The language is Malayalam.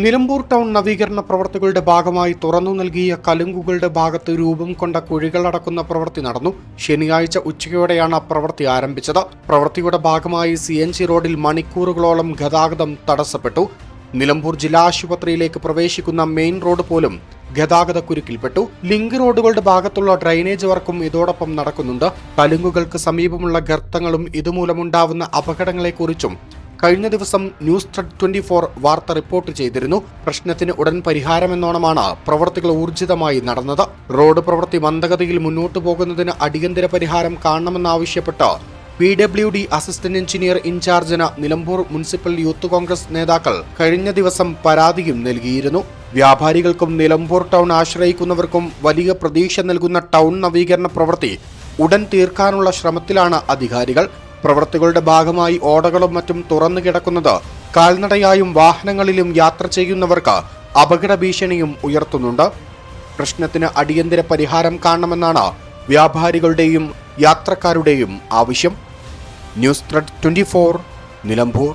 നിലമ്പൂർ ടൗൺ നവീകരണ പ്രവർത്തികളുടെ ഭാഗമായി തുറന്നു നൽകിയ കലുങ്കുകളുടെ ഭാഗത്ത് രൂപം കൊണ്ട കുഴികളടക്കുന്ന പ്രവൃത്തി നടന്നു. ശനിയാഴ്ച ഉച്ചയോടെയാണ് പ്രവൃത്തി ആരംഭിച്ചത്. പ്രവൃത്തിയുടെ ഭാഗമായി സി എൻ ജി റോഡിൽ മണിക്കൂറുകളോളം ഗതാഗതം തടസ്സപ്പെട്ടു. നിലമ്പൂർ ജില്ലാ ആശുപത്രിയിലേക്ക് പ്രവേശിക്കുന്ന മെയിൻ റോഡ് പോലും ഗതാഗത കുരുക്കിൽപ്പെട്ടു. ലിങ്ക് റോഡുകളുടെ ഭാഗത്തുള്ള ഡ്രൈനേജ് വർക്കും ഇതോടൊപ്പം നടക്കുന്നുണ്ട്. കലുങ്കുകൾക്ക് സമീപമുള്ള ഗർത്തങ്ങളും ഇതുമൂലമുണ്ടാവുന്ന അപകടങ്ങളെക്കുറിച്ചും കഴിഞ്ഞ ദിവസം ന്യൂസ് ത്രെഡ് ട്വന്റി ഫോർ വാർത്ത റിപ്പോർട്ട് ചെയ്തിരുന്നു. പ്രശ്നത്തിന് ഉടൻ പരിഹാരമെന്നോണമാണ് പ്രവർത്തികൾ ഊർജിതമായി നടന്നത്. റോഡ് പ്രവൃത്തി മന്ദഗതിയിൽ മുന്നോട്ടു പോകുന്നതിന് അടിയന്തര പരിഹാരം കാണണമെന്നാവശ്യപ്പെട്ട് P W D assistant engineer ഇൻചാർജിന് Nilambur municipal youth Congress നേതാക്കൾ കഴിഞ്ഞ ദിവസം പരാതിയും നൽകിയിരുന്നു. വ്യാപാരികൾക്കും നിലമ്പൂർ ടൗൺ ആശ്രയിക്കുന്നവർക്കും വലിയ പ്രതീക്ഷ നൽകുന്ന ടൗൺ നവീകരണ പ്രവൃത്തി ഉടൻ തീർക്കാനുള്ള ശ്രമത്തിലാണ് അധികാരികൾ. പ്രവൃത്തികളുടെ ഭാഗമായി ഓടകളും മറ്റും തുറന്നു കിടക്കുന്നത് കാൽനടയായും വാഹനങ്ങളിലും യാത്ര ചെയ്യുന്നവർക്ക് അപകട ഭീഷണിയും ഉയർത്തുന്നുണ്ട്. പ്രശ്നത്തിന് അടിയന്തര പരിഹാരം കാണണമെന്നാണ് വ്യാപാരികളുടെയും യാത്രക്കാരുടെയും ആവശ്യം. News thread twenty Nilambur.